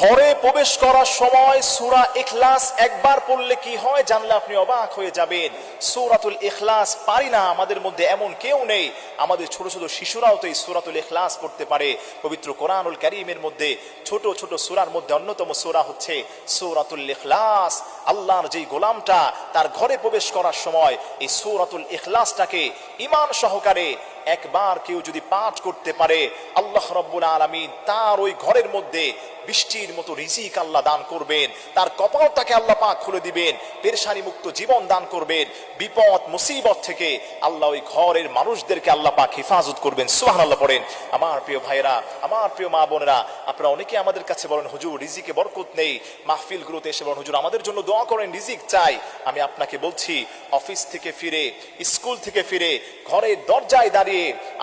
ঘরে প্রবেশ করার সময় সূরা ইখলাস একবার পড়লে কি হয় জানলে আপনি অবাক হয়ে যাবেন। সূরাতুল ইখলাস পারি না, আমাদের মধ্যে এমন কেউ নেই। আমাদের ছোট ছোট শিশুরাও তো এই সূরাতুল ইখলাস পড়তে পারে। পবিত্র কোরআনুল কারীমের মধ্যে ছোট ছোট সূরার মধ্যে অন্যতম সূরা হচ্ছে সূরাতুল ইখলাস। আল্লাহর যেই গোলামটা, তার ঘরে প্রবেশ করার সময় এই সূরাতুল ইখলাসটাকে ইমান সহকারে একবার কেউ যদি পাঠ করতে পারে, আল্লাহ রব্বুল আলামিন তার ওই ঘরের মধ্যে বৃষ্টির মতো রিজিক আল্লাহ দান করবেন, তার কপালটাকে আল্লাহ পাক খুলে দিবেন পেরেশানি মুক্ত জীবন দান করবেন, বিপদ, মুসিবত থেকে আল্লাহ ওই ঘরের মানুষদেরকে আল্লাহ পাক হেফাজত করবেন। সুবহানাল্লাহ পড়েন। আমার প্রিয় ভাইরা আমার প্রিয় মা বোনেরা, আপনারা অনেকে আমাদের কাছে বলেন, হুজুর, রিজিকে বরকত নেই, মাহফিল গুলোতে এসে বলেন, হুজুর, আমাদের জন্য দোয়া করেন, রিজিক চাই। আমি আপনাকে বলছি, অফিস থেকে ফিরে, স্কুল থেকে ফিরে, ঘরের দরজায় দাঁড়িয়ে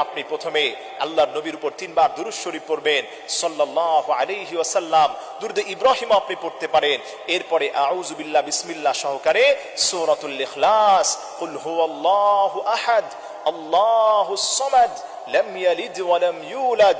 আপনি প্রথমে আল্লাহর নবীর উপর তিনবার দুরুদ শরীফ পড়বেন। সাল্লাল্লাহু আলাইহি ওয়াসাল্লাম, দুরুদ ইব্রাহিম আপনি পড়তে পারেন। এরপরে আউযু বিল্লাহ, বিসমিল্লাহ সহকারে সূরাতুল ইখলাস, কুল হুয়াল্লাহু আহাদ আল্লাহুস সামাদ, লাম ইয়ালিদ ওয়া লাম ইউলাদ।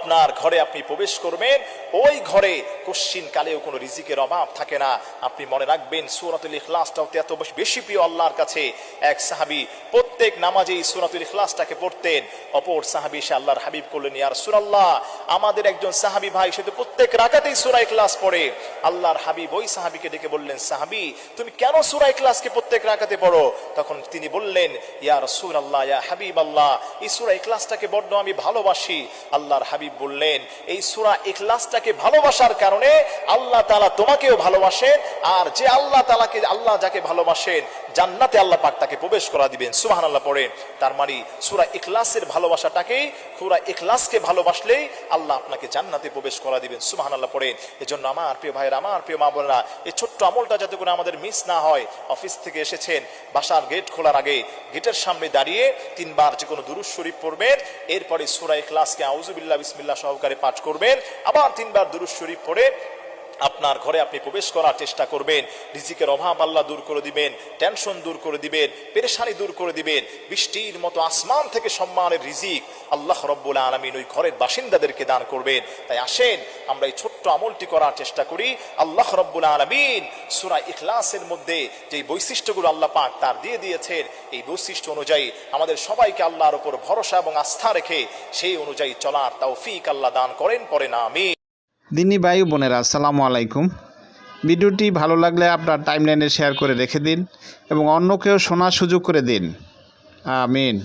আপনার ঘরে আপনি প্রবেশ করবেন, ওই ঘরে কশ্চিন কালেও কোনো রিজিকের অভাব থাকে না। আপনি মনে রাখবেন, সূরাতুল ইখলাসটাও তো এত বেশি প্রিয় আল্লাহর কাছে। এক সাহাবী প্রত্যেক নামাজে এই সূরাতুল ইখলাসটাকে পড়তেন। অপর সাহাবী সে আল্লাহর হাবিব করলেন, ইয়া রাসূলুল্লাহ, আমাদের একজন সাহাবী ভাই, সে তো প্রত্যেক রাকাতেই সূরা ইখলাস পড়ে। আল্লাহর হাবিব ওই সাহাবীকে ডেকে বললেন, সাহাবী, তুমি কেন সূরা ইখলাসকে প্রত্যেক রাকাতে পড়ো? তখন তিনি বললেন, ইয়া রাসূলুল্লাহ, ইয়া হাবিব আল্লাহ এই সূরা ইখলাসটাকে বড্ড আমি ভালোবাসি। আল্লাহর হাবিব বললেন, এই সূরা ইখলাসটাকে ভালোবাসার কারণে আল্লাহ তাআলা তোমাকেও ভালোবাসেন, আর যে আল্লাহ তাআলাকে, আল্লাহ যাকে ভালোবাসেন, জান্নাতে আল্লাহ পাক তাকে প্রবেশ করা দিবেন। সুবহানাল্লাহ পড়ে তার মানে সূরা ইখলাসের ভালোবাসাটাকেই সূরা ইখলাসকে ভালোবাসলেই আল্লাহ আপনাকে জান্নাতে প্রবেশ করা দিবেন। সুবহানাল্লাহ পড়ে এজন্য আমার প্রিয় ভাইয়েরা, আমার প্রিয় মা বোনেরা, এই ছোট্ট আমলটা যাতে করে আমাদের মিস না হয়, অফিস থেকে এসেছেন, বাসার গেট খোলার আগে গেটের সামনে দাঁড়িয়ে তিনবার যে কোনো দুরুদ শরীফ পড়বেন, এরপরে সুরা ইখলাসকে আউযুবিল্লাহ বিসমিল্লাহ সহকারে পাঠ করবেন। আবার তিনবার দুরুজ শরীফ পড়ে আপনার ঘরে আপনি প্রবেশ করার চেষ্টা করবেন। রিজিকের অভাব আল্লাহ দূর করে দিবেন টেনশন দূর করে দিবেন, পেরেশানি দূর করে দিবেন। বৃষ্টির মতো আসমান থেকে সম্মানের রিজিক আল্লাহ রব্বুল আলমিন ওই ঘরের বাসিন্দাদেরকে দান করবেন। তাই আসেন, আমরা এই ছোট্ট আমলটি করার চেষ্টা করি। আল্লাহ রব্বুল আলমিন সুরা ইখলাসের মধ্যে যে বৈশিষ্ট্যগুলো আল্লাহ পাক তার দিয়ে দিয়েছেন, এই বৈশিষ্ট্য অনুযায়ী আমাদের সবাইকে আল্লাহর উপর ভরসা এবং আস্থা রেখে সেই অনুযায়ী চলার তাও ফিক আল্লাহ দান করেন পরে না আমি দিনী ভাই বোনেরা, আসসালামু আলাইকুম। ভিডিওটি ভালো লাগলে আপনার টাইমলাইনে শেয়ার করে রেখে দিন এবং অন্যকেও শোনার সুযোগ করে দিন। আমিন।